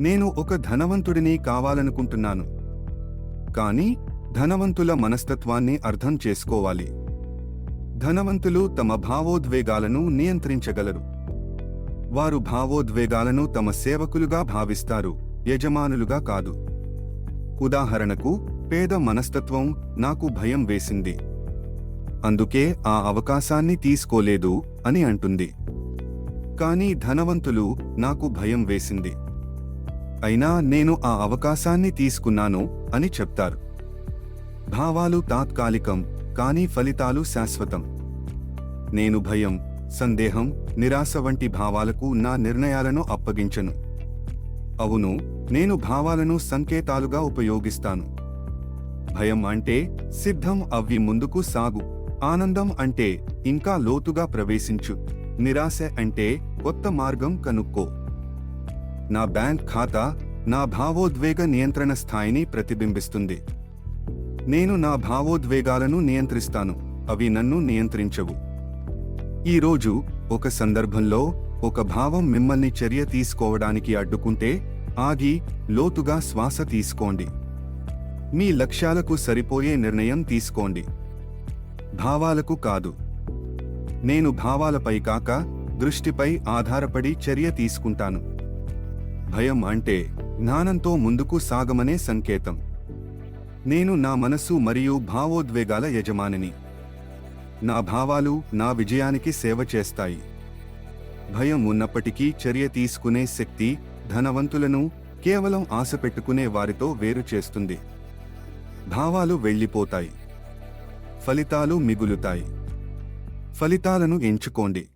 నేను ఒక ధనవంతుడిని కావాలనుకుంటున్నాను. కానీ ధనవంతుల మనస్తత్వాన్ని అర్థం చేసుకోవాలి. ధనవంతులు తమ భావోద్వేగాలను నియంత్రించగలరు. వారు భావోద్వేగాలను తమ సేవకులుగా భావిస్తారు యజమానులుగా కాదు. ఉదాహరణకు పేద మనస్తత్వం నాకు భయం వేసింది. అందుకే ఆ అవకాశాన్ని తీసుకోలేదు అని అంటుంది. కానీ ధనవంతులు నాకు భయం వేసింది. అయినా నేను ఆ అవకాశాన్ని తీసుకున్నాను అని చెప్తారు. భావాలు తాత్కాలికం కానీ ఫలితాలు శాశ్వతం. నేను భయం సందేహం నిరాశ వంటి భావాలకు నా నిర్ణయాలను అప్పగించను. అవును నేను భావాలను సంకేతాలుగా ఉపయోగిస్తాను. భయం అంటే సిద్ధం అవ్వి ముందుకు సాగు ఆనందం అంటే ఇంకా లోతుగా ప్రవేశించు నిరాశ అంటే కొత్త మార్గం కనుక్కో. నా బ్యాంక్ ఖాతా నా భావోద్వేగ నియంత్రణ స్థాయిని ప్రతిబింబిస్తుంది. నేను నా భావోద్వేగాలను నియంత్రిస్తాను. అవి నన్ను నియంత్రించవు. ఈరోజు ఒక సందర్భంలో ఒక భావం మిమ్మల్ని చర్య తీసుకోవడానికి అడ్డుకుంటే ఆగి లోతుగా శ్వాస తీసుకోండి. మీ లక్ష్యాలకు సరిపోయే నిర్ణయం తీసుకోండి. భావాలకు కాదు. నేను భావాలపై కాక దృష్టిపై ఆధారపడి చర్య తీసుకుంటాను. భయం అంటే జ్ఞానంతో ముందుకు సాగమనే సంకేతం. నేను నా మనస్సు మరియు భావోద్వేగాల యజమానిని. నా భావాలు నా విజయానికి సేవ చేస్తాయి. భయం ఉన్నప్పటికీ చర్య తీసుకునే శక్తి ధనవంతులను కేవలం ఆశ పెట్టుకునే వారితో వేరు చేస్తుంది. భావాలు వెళ్ళిపోతాయి. ఫలితాలు మిగులుతాయి. ఫలితాలను ఎంచుకోండి.